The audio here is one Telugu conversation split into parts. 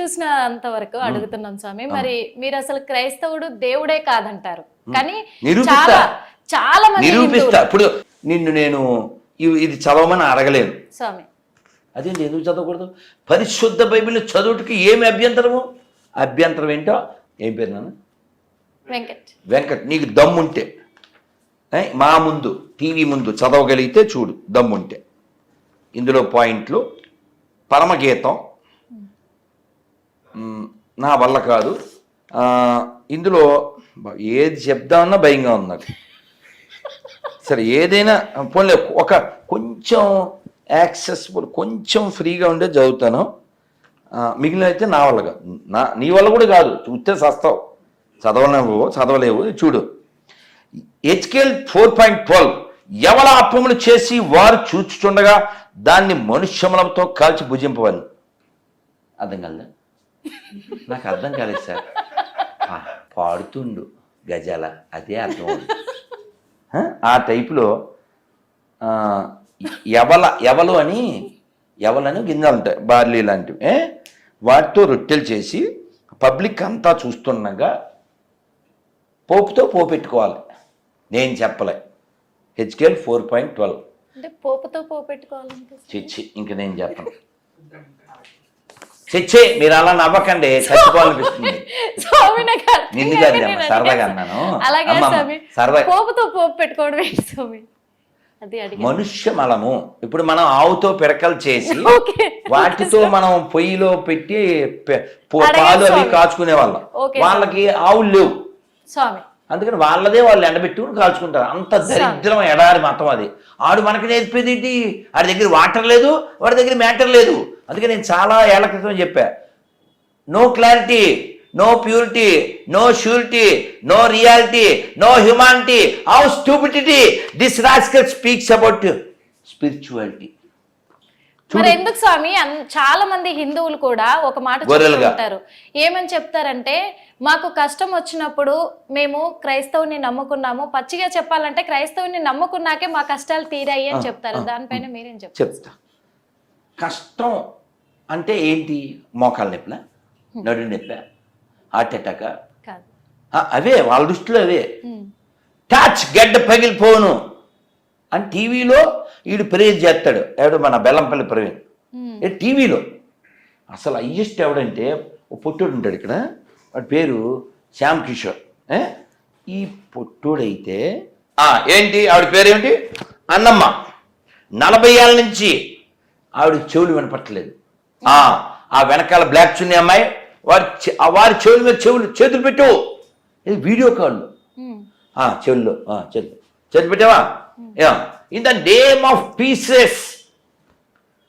చూసినంత వరకు అడుగుతున్నాం స్వామి. మరి మీరు అసలు క్రైస్తవుడు దేవుడే కాదంటారు. కానీ. చాలా చాలా మంది నిరూపిస్తా. ఇప్పుడు నిన్ను నేను ఇది చదవమని అడగలేను స్వామి. అదేంటి ఎందుకు చదవకూడదు? పరిశుద్ధ బైబిల్ చదువుటికి ఏమి అభ్యంతరము? అభ్యంతరం ఏంటో? ఏం పేరు నాన్న? వెంకట్. వెంకట్. నీకు దమ్ముంటే. మా ముందు టీవీ ముందు చదవగలిగితే చూడు దమ్ముంటే. ఇందులో పాయింట్లు. పరమగీతం. నా వల్ల కాదు. ఇందులో ఏది చెప్దామన్నా భయంగా ఉంది నాకు సరే ఏదైనా పోన్లే ఒక కొంచెం యాక్సెసిబుల్ కొంచెం ఫ్రీగా ఉండే చదువుతాను. మిగిలిన అయితే నా వల్ల కాదు. నా నీ వల్ల కూడా కాదు. చూస్తే సస్తావు. చదవలేవు చదవలేవు. చూడు. హెచ్కేఎల్ ఫోర్ పాయింట్ ట్వెల్వ్ ఎవల అప్పములు చేసి వారు చూచుచుండగా దాన్ని మనుష్యములతో కాల్చి భుజింపవని అర్థం కదా నాకు అర్థం కాలేదు సార్. పాడుతుండు గజాల అదే అర్థం? ఆ టైపులో ఎవల ఎవలు అని ఎవలని గింజలు ఉంటాయి బార్లీ లాంటివి. ఏ? వాటితో రొట్టెలు చేసి పబ్లిక్ అంతా చూస్తుండగా పోపుతో పోపెట్టుకోవాలి నేను చెప్పలే. HKL four point twelve. అంటే పోపుతో పోపెట్టుకోవాలంటే చిచ్చి ఇంక నేను చెప్పను. చిచ్చి మీరు అలా నవ్వకండి చచ్చిపోవాలనిపిస్తుంది. నిన్ను సరదాగా. అన్నాను. సరదా- పోపుతో పోపు పెట్టుకోవడం స్వామి? మనుష్య మలము. ఇప్పుడు మనం ఆవుతో పిడకలు చేసి వాటితో మనం పొయ్యిలో పెట్టి పాలు అవి. కాచుకునే వాళ్ళం. వాళ్ళకి ఆవులు లేవు. స్వామి. అందుకని వాళ్ళదే వాళ్ళు ఎండబెట్టుకుని కాల్చుకుంటారు. అంత దరిద్రం ఎడారి మతం అది. ఆడు మనకి నేర్పేది ఏంటి? వాడి దగ్గర వాటర్ లేదు వాడి దగ్గర మ్యాటర్ లేదు. అందుకే నేను చాలా ఏళ్ళ క్రితం చెప్పా. No clarity no purity no surety no reality no humanity how stupidity this rascal speaks about spirituality మరి ఎందుకు స్వామి? చాలా మంది హిందువులు కూడా ఒక మాట చెప్తూ గొర్రెలుగా. ఉంటారు. ఏమని చెప్తారంటే మాకు కష్టం వచ్చినప్పుడు మేము క్రైస్తవుని నమ్ముకున్నాము. పచ్చిగా చెప్పాలంటే క్రైస్తవుని నమ్ముకున్నాకే మా కష్టాలు తీరాయి అని చెప్తారు. దానిపైన మీరేం చెప్తారు? చెప్తా. కష్టం అంటే ఏంటి? మోకాలు నొప్పుల? నడు నొప్ప హార్ట్ అటాక్? అవే వాళ్ళ దృష్టిలో అవే. టచ్ గడ్డ పగిలిపోను అని టీవీలో వీడు ప్రేజ్ చేస్తాడు. ఎవడు మన బెల్లంపల్లి ప్రవీణ్. టీవీలో. అసలు హయ్యెస్ట్ ఎవడంటే ఓ పొట్టోడు ఉంటాడు ఇక్కడ. వాడి పేరు శ్యామ్ కిషోర్? ఈ పొట్టోడైతే ఏంటి? ఆవిడ పేరేంటి అన్నమ్మ. నలభై ఏళ్ళ నుంచి ఆవిడ చెవులు వినపట్టలేదు. ఆ. ఆ వెనకాల బ్లాక్ చున్నీ అమ్మాయి వారి వారి చెవుల మీద చెవులు చేతులు పెట్టు. ఇది వీడియో ఉమ్. ఆ, చెవుల్లో ఆ, చేతులు. చేతులు పెట్టావా? In the name of pieces.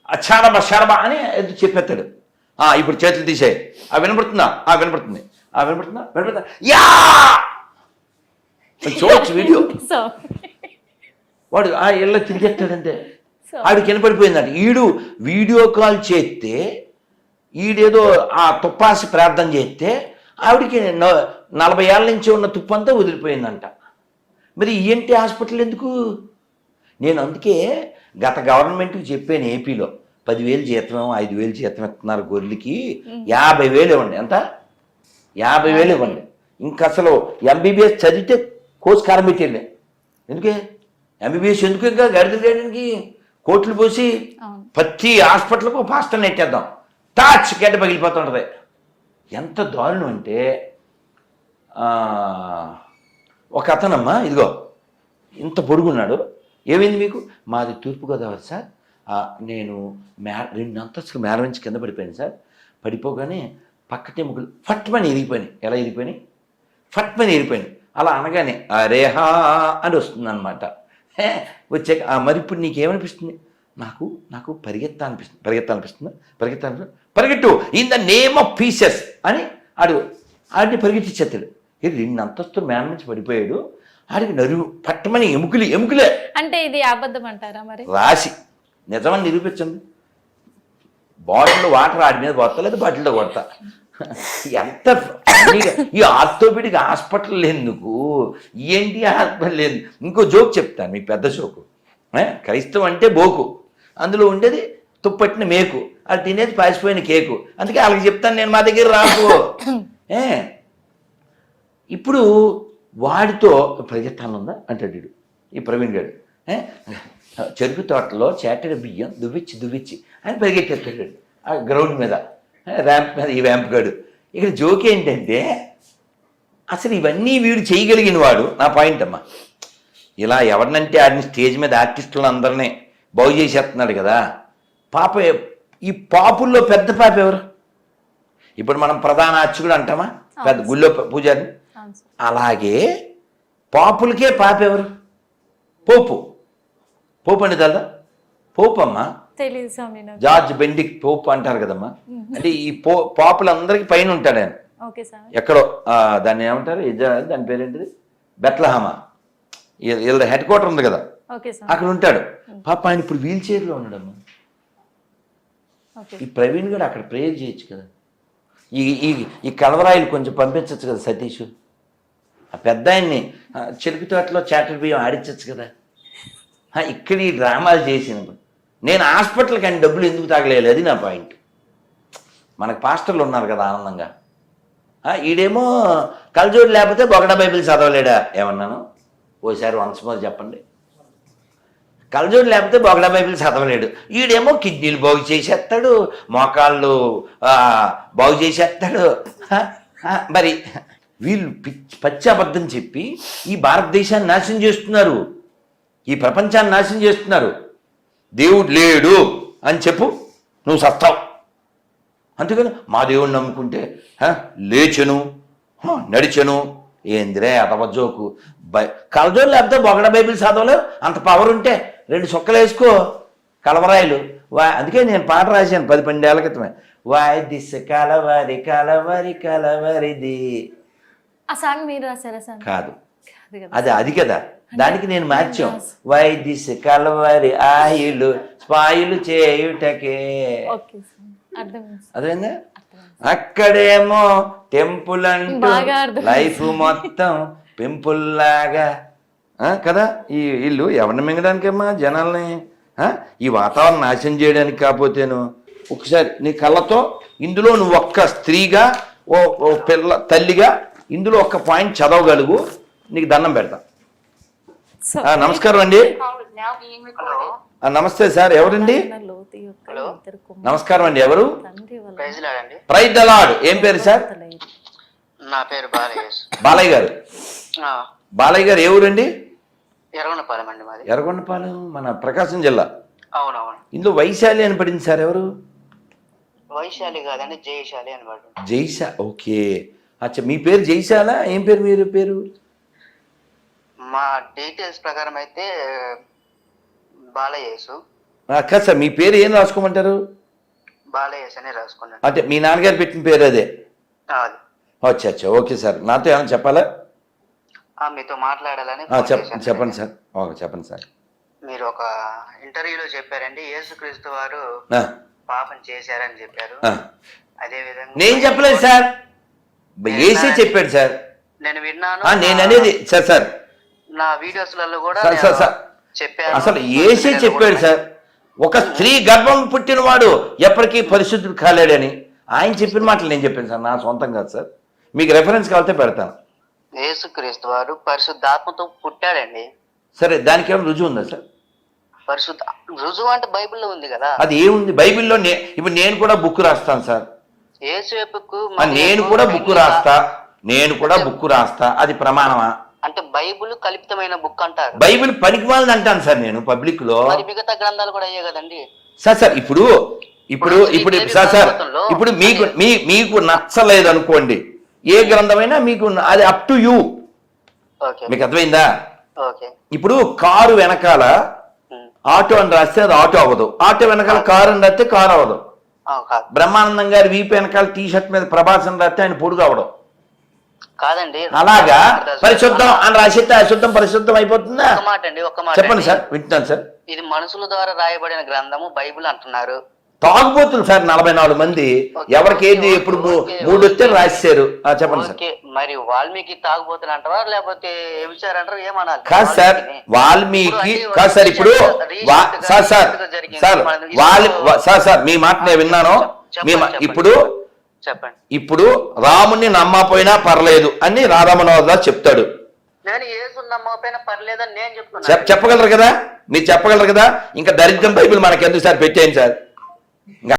అచ్చారబ షరబ అని ఏదో చెప్పేస్తాడు. ఆ, ఇప్పుడు చేతులు తీసేయి. ఆ వినపడుతుందా? ఆ వినపడుతుంది. ఆ వినపడుతుందా? వినపడుతుందా? యా! చూడొచ్చు వీడియో. వాడు ఆ ఇళ్ళ తిరిగేస్తాడంతే సో ఆడికి వినపడిపోయిందంట ఈడు వీడియో కాల్ చేస్తే ఈడేదో ఆ తుప్పాసి ప్రార్థన చేస్తే ఆవిడికి న- నలభై ఏళ్ళ నుంచి ఉన్న తుప్పంతా వదిలిపోయిందంట. మరి ఈఎన్టీ హాస్పిటల్ ఎందుకు? నేను అందుకే గత గవర్నమెంట్కి చెప్పాను ఏపీలో పదివేలు జీతం ఐదు వేలు జీతం ఇస్తున్నారు గొర్రెలకి యాభై వేలు ఇవ్వండి. ఎంత? యాభై వేలు ఇవ్వండి. ఇంకా అసలు ఎంబీబీఎస్ చదివితే కోర్స్ కారం ఎందుకే? ఎంబీబీఎస్ ఎందుకు ఇంకా గడిదలు చేయడానికి? కోట్లు పోసి ప్రతి హాస్పిటల్కు పాస్టర్ నెట్టేద్దాం. టాచ్ గడ్డ పగిలిపోతుంటుంది. ఎంత దారుణం అంటే ఒక అతనమ్మా ఇదిగో ఇంత పొడుగున్నాడు. ఏమైంది మీకు? మాది తూర్పుగోదావరి సార్. నేను మే రెండు అంతస్తులు మేర నుంచి కింద పడిపోయాను సార్. పడిపోగానే పక్కటే ముగ్గులు ఫట్మని ఇరిగిపోయినాయి ఎలా ఇరిగిపోయినాయి ఫట్మని ఇరిగిపోయినాయి అలా అనగానే అరేహా అని వస్తుంది అనమాట వచ్చాక "ఆ, మరి ఇప్పుడు నీకేమనిపిస్తుంది? నాకు నాకు పరిగెత్తా అనిపిస్తుంది పరిగెత్తా అనిపిస్తుంది పరిగెత్తా అనిపిస్తుంది పరిగెట్టు. In the name of pieces అని ఆడు ఆడిని పరిగెట్టించేస్తాడు ఇది రెండు అంతస్తులు మేన నుంచి పడిపోయాడు. ఆడికి నరుగు పట్టమని ఎముకలు ఎముకలే. అంటే ఇది అబద్ధం అంటారా మరి? రాసి. నిజమని నిరూపించండి. బాటిల్ వాటర్ ఆడి మీద పోతా లేదా బాటిల్లో కొడతా. ఎంత ఈ ఆర్థోపెడిక్ హాస్పిటల్ ఎందుకు? ఏంటి హాస్పిటల్ లేదు ఇంకో జోక్ చెప్తాను మీకు పెద్ద జోకు. క్రైస్తవం అంటే బోకు. అందులో ఉండేది తుప్పట్టిన మేకు. అది తినేది పాసిపోయిన కేకు. అందుకే వాళ్ళకి చెప్తాను నేను మా దగ్గర రాకు. ఏ? ఇప్పుడు వాడితో ప్రజెత్తాలు ఉందా? అంటాడు ఈ ప్రవీణ్ గారు చెరుకు తోటలో చేటడి బియ్యం దువ్విచ్చి దువ్విచ్చి అని పరిగెట్టేస్తాడు ఆ గ్రౌండ్ మీద. ర్యాంప్ మీద ఈ ర్యాంప్ గాడు. ఇక్కడ జోక్ ఏంటంటే అసలు ఇవన్నీ వీడు చేయగలిగిన వాడు నా పాయింట్ అమ్మా. ఇలా ఎవరినంటే ఆడిని స్టేజ్ మీద ఆర్టిస్టులను అందరినీ బాగు చేసేస్తున్నాడు కదా. పాప ఈ పాపుల్లో పెద్ద పాప ఎవరు? ఇప్పుడు మనం ప్రధాన అర్చకుడు అంటామా? పెద్ద గుళ్ళో పూజారి? అలాగే పాపులకే పాప ఎవరు? పోపు. పోపు అంటే తెలదా? పోపు అమ్మా తెలియదు స్వామి జార్జ్ బెండిక్ పోపు అంటారు కదమ్మా? అంటే ఈ పో పాపులందరికీ పైన ఉంటాడు ఆయన. ఎక్కడో దాన్ని ఏమంటారు? దాని పేరేంటిది? బెత్లహమా. వీళ్ళ హెడ్ క్వార్టర్ ఉంది కదా? అక్కడ ఉంటాడు. పాప ఆయన ఇప్పుడు వీల్ చైర్లో ఉన్నాడమ్మా. ఈ ప్రవీణ్ గారు అక్కడ ప్రేయర్ చేయొచ్చు కదా? ఈ ఈ ఈ కలవరాయిలు కొంచెం పంపించవచ్చు కదా సతీష్? ఆ పెద్ద ఆయన్ని ఆ, చెరుకు తోటలో చాటర్ బియ్యం ఆడించవచ్చు కదా? ఇక్కడ ఈ డ్రామాలు చేసినప్పుడు. నేను హాస్పిటల్కి ఆయన డబ్బులు ఎందుకు తాగలేదు? అది నా పాయింట్. మనకు పాస్టర్లు ఉన్నారు కదా ఆనందంగా. ఈడేమో కలజోడు లేకపోతే బొగడ బైబిల్ చదవలేడా? ఏమన్నాను? ఓసారి వన్స్ మోర్ చెప్పండి. కలజోడు లేకపోతే బొగడ బైబిల్ చదవలేడు. ఈడేమో కిడ్నీలు బాగు చేసేస్తాడు మోకాళ్ళు బాగు చేసేస్తాడు. మరి వీళ్ళు పిచ్చి పచ్చి అబద్ధం చెప్పి ఈ భారతదేశాన్ని నాశనం చేస్తున్నారు. ఈ ప్రపంచాన్ని నాశనం చేస్తున్నారు. దేవుడు లేడు అని చెప్పు నువ్వు సస్తావు అందుకని మా దేవుడిని నమ్ముకుంటే లేచెను నడిచెను. ఏందిరే అతవజోకు బై కలజోలు లేకపోతే బొగడ బైబిల్ చదవలేవు? అంత పవర్ ఉంటే రెండు సుక్కలు వేసుకో కలవరాయలు. వా అందుకే నేను పాట రాశాను పది పన్నెండేళ్ళ క్రితమే. వాయ్ దిస్ కలవరి కలవరి కలవరిది. ఆ సాంగ్ మీరు రాశారా కాదు. కదా అది అది కదా. దానికి నేను మార్చాం. Why this Kolaveri oil spoil చేయుటకే. అదేందా అక్కడేమో టెంపుల్ అంటూ. లైఫ్ మొత్తం పెంపుల్ లాగా ఆ, కదా? ఈ ఇల్లు ఎవరిని మింగడానికమ్మా జనాల్ని? ఈ వాతావరణం నాశనం చేయడానికి కాకపోతేను. ఒకసారి నీ కళ్ళతో ఇందులో నువ్వు ఒక్క స్త్రీగా ఓ పిల్ల తల్లిగా ఇందులో ఒక్క పాయింట్ చదవగలుగు నీకు దండం పెడతా. నమస్కారం అండి. నమస్తే సార్ ఎవరండి? నమస్కారం అండి ఎవరు? తండ్రి వల్ల ప్రైజ్ లాడండి ప్రైజ్ దలాడ్ ఏం పేరు సార్. నా పేరు బాలయేష్ బాలయ్య గారు. ఆ, బాలయ్య గారు ఏ ఊరండి? ఎర్రగొండపాలెం అండి మాది. ఎర్రగొండపాలెం మన ప్రకాశం జిల్లా. అవునవును. ఇందులో వైశాలి అని పడింది సార్ ఎవరు? వైశాలి కాదండి జయశాలి అని వాడు జైశా ఓకే. అచ్చా మీ పేరు జైశాల? ఏం పేరు మీరు పేరు? మా డీటెయిల్స్ ప్రకారం అయితే బాలయేసు కాదు సార్ మీ పేరు ఏం రాసుకోమంటారు? బాలయేష్ అని రాసుకున్నాను. అంటే మీ నాన్నగారు పెట్టిన పేరు అదే? అది. అచ్చా అచ్చా ఓకే సార్. నాతో ఏమైనా చెప్పాలా? ఆ, మీతో మాట్లాడాలని ఆ, ఫోన్ చెప్ చేశాను. చెప్పండి సార్. ఓకే చెప్పండి సార్. మీరు ఒక ఇంటర్వ్యూలో చెప్పారండి యేసుక్రీస్తు వారు ఆ, పాపం చేశారని చెప్పారు. ఆ. అదే విధంగా నేను చెప్పలేదు సార్. ఏసీ చెప్పాడు సార్. నేను విన్నాను. ఆ, నేను అనేది సార్ సార్ నా వీడియోస్లలో కూడా. చెప్పాను. అసలు ఏసే చెప్పాడు సార్. ఒక స్త్రీ గర్భం పుట్టినవాడు ఎప్పటికీ పరిశుద్ధుడు కాలేడని. ఆయన చెప్పిన మాటలు నేను చెప్పాను సార్. నా సొంతం కాదు సార్. మీకు రెఫరెన్స్ కావాలంటే పెడతాను. యేసుక్రీస్తు వారు పరిశుద్ధాత్మతో పుట్టాడండి. సరే దానికి ఏమైనా రుజువు ఉందా సార్? పరిశుద్ధ రుజువు అంటే బైబిల్లో ఉంది కదా. అది ఏముంది? బైబిల్లో ఇప్పుడు నేను కూడా బుక్ రాస్తాను సార్. నేను కూడా బుక్ రాస్తా. నేను కూడా బుక్ రాస్తా. అది ప్రమాణమా? అంటే బైబిల్ కల్పితమైన బుక్ అంటారు. బైబిల్ పనికిమాలని అంటాను సార్ నేను పబ్లిక్లో. మరి మిగతా గ్రంథాలు కూడా అయ్యే కదండి. సార్ సార్ ఇప్పుడు ఇప్పుడు ఇప్పుడు సార్ సార్ ఇప్పుడు మీకు మీ మీకు నచ్చలేదు అనుకోండి ఏ గ్రంథమైనా మీకు అది అప్ టు యూ ఓకే. మీకు అర్థమైందా? ఇప్పుడు కారు వెనకాల. ఆటో అని రాస్తే అది ఆటో అవ్వదు. ఆటో వెనకాల కారు అని రాస్తే కారు అవ్వదు. బ్రహ్మానందం గారి వీపు వెనకాల టీ షర్ట్ మీద ప్రభాస్ అని రాస్తే ఆయన పొడుగు అవ్వడం. కాదండి. అలాగా? పరిశుద్ధం అని రాసిస్తే అశుద్ధం పరిశుద్ధం అయిపోతుందా? ఒక మాట అండి ఒక మాట చెప్పండి. సార్ వింటున్నాను సార్. ఇది మనుషుల ద్వారా రాయబడిన గ్రంథము బైబిల్ అంటున్నారు. తాగుబోతులు సార్ నలభై నాలుగు మంది. ఎవరికి ఏది ఎప్పుడు మూ- మూడు వస్తే రాశారు చెప్పండి సార్. మరి వాల్మీకి తాగుబోతులు అంటారా లేకపోతే వ్యభిచారం అంటారా ఏమనాలి? కాదు సార్ వాల్మీకి. కాదు సార్ ఇప్పుడు sir sir sir sir sir మీ మాట నేను విన్నాను. మా- ఇప్పుడు చెప్పండి. ఇప్పుడు రాముని నమ్మపోయినా పర్లేదు అని రాధామనోదాస్ చెప్తాడు. నేను ఏసు నమ్మకపోయినా పర్లేదని నేను చెప్తున్నా చెప్పగలరు కదా? మీరు చెప్పగలరు కదా? ఇంకా దరిద్రం బైబిల్ మనకి ఎందుకు సార్? పెట్టేయండి సార్.